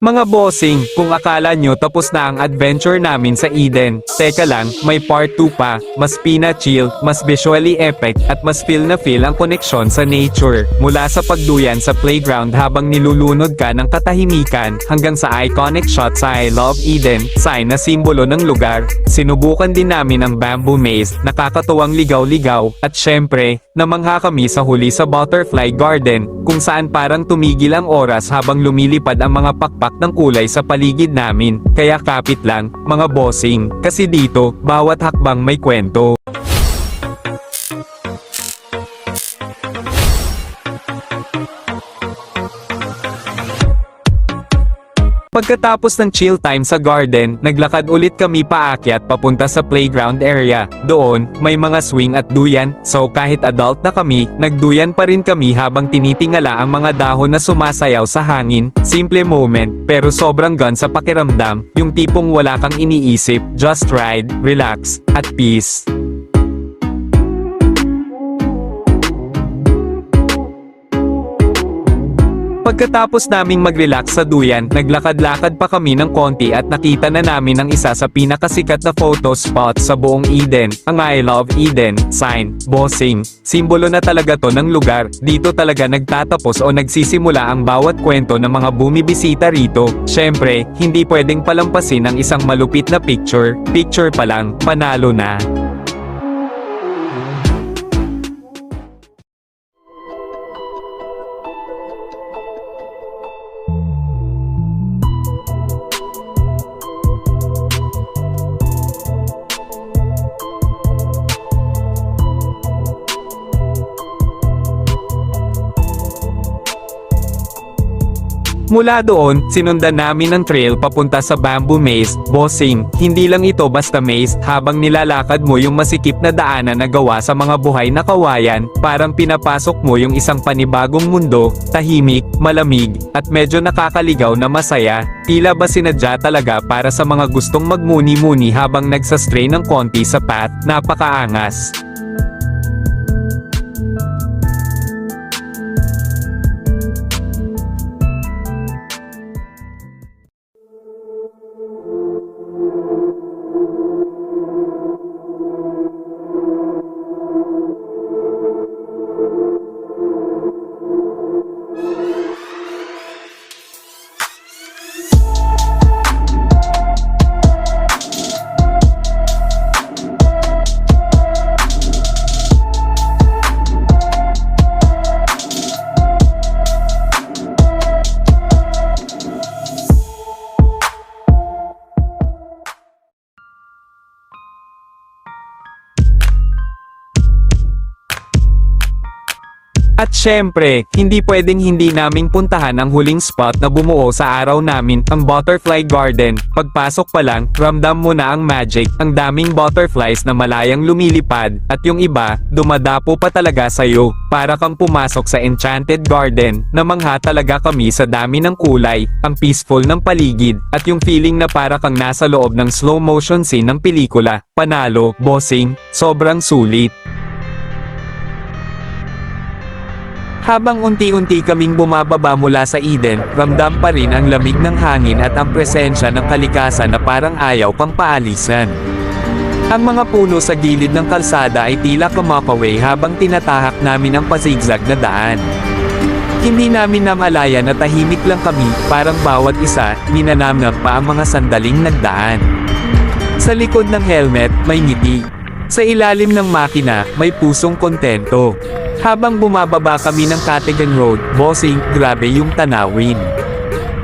Mga bossing, kung akala nyo tapos na ang adventure namin sa Eden, teka lang, may part 2 pa, mas pina-chill, mas visually epic, at mas feel na feel ang koneksyon sa nature. Mula sa pagduyan sa playground habang nilulunod ka ng katahimikan, hanggang sa iconic shot sa I Love Eden, sign na simbolo ng lugar. Sinubukan din namin ang bamboo maze, nakakatuwang ligaw-ligaw, at syempre, namangha kami sa huli sa butterfly garden, kung saan parang tumigil ang oras habang lumilipad ang mga pakpak ng kulay sa paligid namin. Kaya kapit lang, mga bossing, kasi dito, bawat hakbang may kwento. Pagkatapos ng chill time sa garden, naglakad ulit kami paakyat papunta sa playground area. Doon, may mga swing at duyan, so kahit adult na kami, nagduyan pa rin kami habang tinitingala ang mga dahon na sumasayaw sa hangin. Simple moment, pero sobrang gun sa pakiramdam, yung tipong wala kang iniisip, just ride, relax, at peace. Pagkatapos naming mag-relax sa duyan, naglakad-lakad pa kami ng konti at nakita na namin ang isa sa pinakasikat na photo spot sa buong Eden, ang I Love Eden sign, bossing. Simbolo na talaga to ng lugar, dito talaga nagtatapos o nagsisimula ang bawat kwento ng mga bumibisita rito. Syempre, hindi pwedeng palampasin ang isang malupit na picture, picture pa lang, panalo na. Mula doon, sinundan namin ang trail papunta sa bamboo maze, bossing. Hindi lang ito basta maze, habang nilalakad mo yung masikip na daanan na gawa sa mga buhay na kawayan, parang pinapasok mo yung isang panibagong mundo, tahimik, malamig, at medyo nakakaligaw na masaya. Tila ba sinadya talaga para sa mga gustong magmuni-muni habang nagsastray ng konti sa path, napakaangas. At syempre, hindi pwedeng hindi naming puntahan ang huling spot na bumuo sa araw namin, ang Butterfly Garden. Pagpasok pa lang, ramdam mo na ang magic, ang daming butterflies na malayang lumilipad, at yung iba, dumadapo pa talaga sa'yo. Para kang pumasok sa Enchanted Garden, namangha talaga kami sa dami ng kulay, ang peaceful ng paligid, at yung feeling na para kang nasa loob ng slow motion scene ng pelikula. Panalo, bossing, sobrang sulit. Habang unti-unti kaming bumababa mula sa Eden, ramdam pa rin ang lamig ng hangin at ang presensya ng kalikasan na parang ayaw pang paalisan. Ang mga puno sa gilid ng kalsada ay tila kumapaway habang tinatahak namin ang pasigzag na daan. Hindi namin namalaya na tahimik lang kami, parang bawat isa, ninanamnam pa ang mga sandaling nagdaan. Sa likod ng helmet, may ngiti. Sa ilalim ng makina, may pusong kontento. Habang bumababa kami ng Katigan Road, bossing, grabe yung tanawin.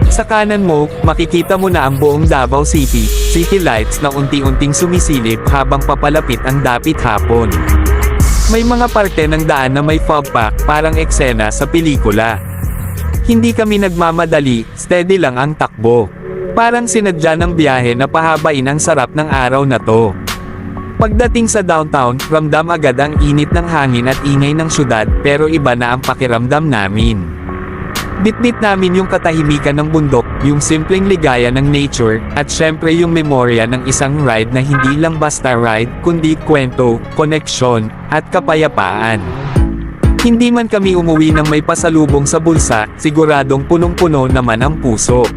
Sa kanan mo, makikita mo na ang buong Davao City, city lights na unti-unting sumisilip habang papalapit ang dapit hapon. May mga parte ng daan na may fog pack, parang eksena sa pelikula. Hindi kami nagmamadali, steady lang ang takbo. Parang sinadya ng biyahe na pahabain ang sarap ng araw na to. Pagdating sa downtown, ramdam agad ang init ng hangin at ingay ng syudad, pero iba na ang pakiramdam namin. Bitbit namin yung katahimikan ng bundok, yung simpleng ligaya ng nature, at syempre yung memorya ng isang ride na hindi lang basta ride, kundi kwento, koneksyon, at kapayapaan. Hindi man kami umuwi ng may pasalubong sa bulsa, siguradong punong-puno naman ang puso.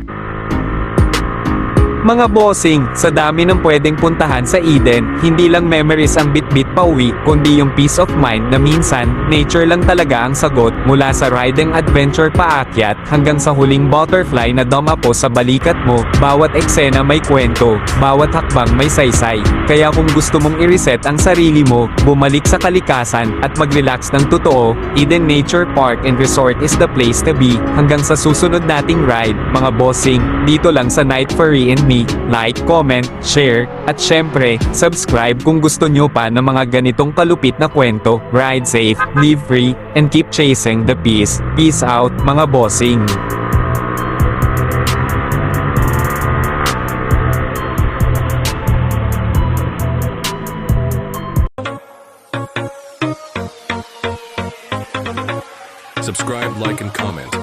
Mga bossing, sa dami ng pwedeng puntahan sa Eden, hindi lang memories ang bit-bit pauwi, kundi yung peace of mind na minsan, nature lang talaga ang sagot, mula sa riding adventure paakyat, hanggang sa huling butterfly na dumapo sa balikat mo, bawat eksena may kwento, bawat hakbang may saysay. Kaya kung gusto mong i-reset ang sarili mo, bumalik sa kalikasan, at mag-relax ng totoo, Eden Nature Park and Resort is the place to be, hanggang sa susunod nating ride, mga bossing, dito lang sa Night Furry and Me, like, comment, share, at syempre, subscribe kung gusto nyo pa ng mga ganitong kalupit na kwento, ride safe, live free, and keep chasing the peace. Peace out, mga bossing. Subscribe, like, and comment.